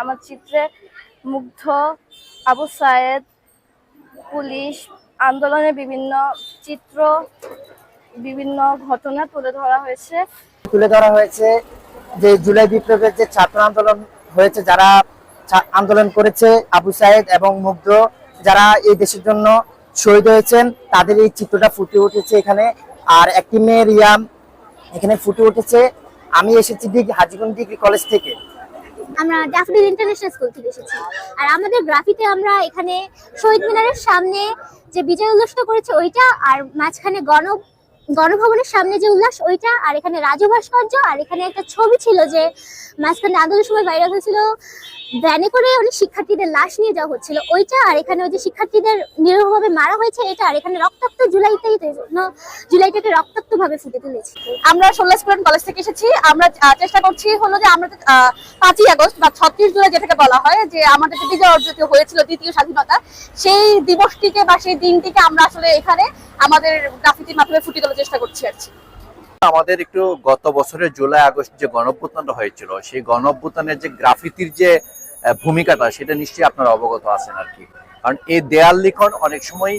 আমার চিত্রে মুগ্ধ, আবু সায়েদ, পুলিশ আন্দোলনের বিভিন্ন চিত্র, বিভিন্ন ঘটনা তুলে ধরা হয়েছে। তুলে ধরা হয়েছে যে জুলাই বিপ্লবের যে ছাত্র আন্দোলন হয়েছে, যারা আন্দোলন করেছে আবু সাহেদ এবং মুগ্ধ, যারা এই দেশের জন্য শহীদ হয়েছেন, তাদের এই চিত্রটা ফুটে উঠেছে এখানে। আর একটি মেয়ে রিয়াম এখানে ফুটে উঠেছে। আমি এসেছি ডিগ্রি হাজিগঞ্জ ডিগ্রি কলেজ থেকে। আমরা ড্যাফোডিল ইন্টারন্যাশনাল স্কুল থেকে এসেছি। আর আমাদের গ্রাফিতে আমরা এখানে শহীদ মিনারের সামনে যে বিজয় উল্লাসটা করেছে, ওইটা আর মাঝখানে গণ গণভবনের সামনে যে উল্লাস, ওইটা, আর এখানে রাজু ভাস্কর্য আর এখানে একটা ছবি ছিল যে মাঝখানে আন্দোলনের সময় ভাইরাল হয়েছিল ভ্যানে করে অনেক শিক্ষার্থীদের লাশ নিয়ে যাওয়া হচ্ছিল। ওইটা, আর এখানে ওই যে শিক্ষার্থীদের নিরীহভাবে মারা হয়েছে, এটা, আর এখানে রক্তাক্ত জন্য জুলাইটাকে রক্তাক্ত ভাবে ফুটে তুলেছি। আমরা ষোলো স্টুডেন্ট কলেজ থেকে এসেছি। আমরা চেষ্টা করছি হলো যে আমরা পাঁচই আগস্ট বা ছত্রিশ জুলাই যেটাকে বলা হয়, যে আমাদের বিজয় অর্জিত হয়েছিল দ্বিতীয় স্বাধীনতা, সেই দিবসটিকে বা সেই দিনটিকে আমরা আসলে এখানে আমাদের গ্রাফিতির মাধ্যমে ফুটিয়ে তোলার চেষ্টা করছি আর কি। আমাদের একটু গত বছরের জুলাই, আগস্ট যে গণঅভ্যুত্থানটা হয়েছিল, সেই গণঅভ্যুত্থানের যে গ্রাফিতির যে ভূমিকাটা, সেটা নিশ্চয়ই আপনারা অবগত আছেন আর কি। কারণ এই দেয়াল লিখন অনেক সময়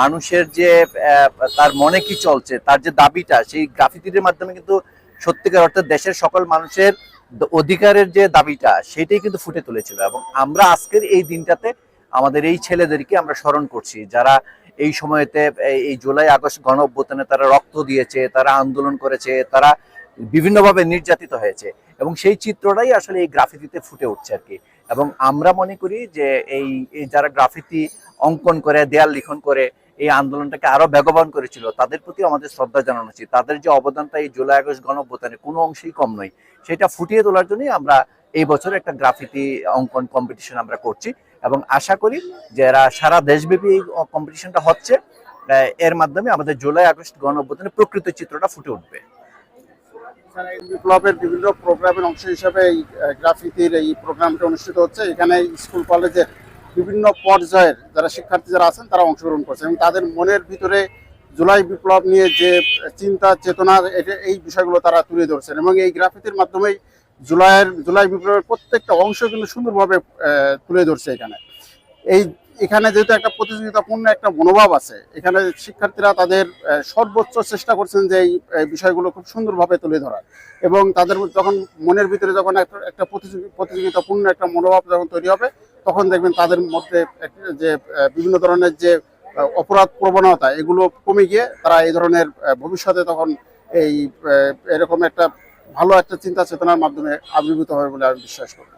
মানুষের যে তার মনে কি চলছে, তার যে দাবিটা, সেই গ্রাফিতির মাধ্যমে কিন্তু সত্যিকার অর্থে দেশের সকল মানুষের অধিকারের যে দাবিটা, সেটাই কিন্তু ফুটে তুলেছিল। এবং আমরা আজকের এই দিনটাতে আমাদের এই ছেলেদেরকে আমরা স্মরণ করছি, যারা এই সময়তে, এই- জুলাই, আগস্ট গণ অভ্যুত্থানে তারা রক্ত দিয়েছে, তারা আন্দোলন করেছে, তারা বিভিন্নভাবে নির্যাতিত হয়েছে। এবং সেই চিত্রটাই আসলে এই গ্রাফিতিতে ফুটে উঠছে আর কি। এবং আমরা মনে করি যে এই যারা গ্রাফিতি অঙ্কন করে, দেয়াল লিখন করে, এই আন্দোলনটাকে আরও বেগবান করেছিল, তাদের প্রতি আমাদের শ্রদ্ধা জানানো উচিত। তাদের যে অবদানটা এই জুলাই, আগস্ট গণ অভ্যুত্থানে কোনো অংশেই কম নয়, সেটা ফুটিয়ে তোলার জন্যই আমরা এই বছর একটা গ্রাফিতি অঙ্কন কম্পিটিশন আমরা করছি। এবং আশা করি যে এরা সারা দেশব্যাপী এই কম্পিটিশনটা হচ্ছে এর মাধ্যমে আমাদের জুলাই আগস্ট গণ অভ্যুত্থানের প্রকৃত চিত্রটা ফুটে উঠবে। বিপ্লবের বিভিন্ন প্রোগ্রামের অংশ হিসেবে এই গ্রাফিতির এই প্রোগ্রামটা অনুষ্ঠিত হচ্ছে। এখানে স্কুল কলেজের বিভিন্ন পর্যায়ের যারা শিক্ষার্থী যারা আছেন, তারা অংশগ্রহণ করছে এবং তাদের মনের ভিতরে জুলাই বিপ্লব নিয়ে যে চিন্তা, চেতনা, এটা- এই বিষয়গুলো তারা তুলে ধরছেন এবং এই গ্রাফিতির মাধ্যমেই জুলাইয়ের, জুলাই বিপ্লবের প্রত্যেকটা অংশ কিন্তু সুন্দরভাবে তুলে ধরছে এখানে। এই, এখানে যেহেতু একটা প্রতিযোগিতাপূর্ণ একটা মনোভাব আছে, এখানে শিক্ষার্থীরা তাদের সর্বোচ্চ চেষ্টা করছেন যে এই বিষয়গুলো খুব সুন্দরভাবে তুলে ধরার। এবং তাদের যখন মনের ভিতরে যখন একটা একটা প্রতিযোগিতাপূর্ণ একটা মনোভাব যখন তৈরি হবে, তখন দেখবেন তাদের মধ্যে যে বিভিন্ন ধরনের যে অপরাধ প্রবণতা, এগুলো কমে গিয়ে তারা এই ধরনের ভবিষ্যতে তখন এই এরকম একটা ভালো একটা চিন্তা চেতনার মাধ্যমে আবির্ভূত হবে বলে আমি বিশ্বাস করি।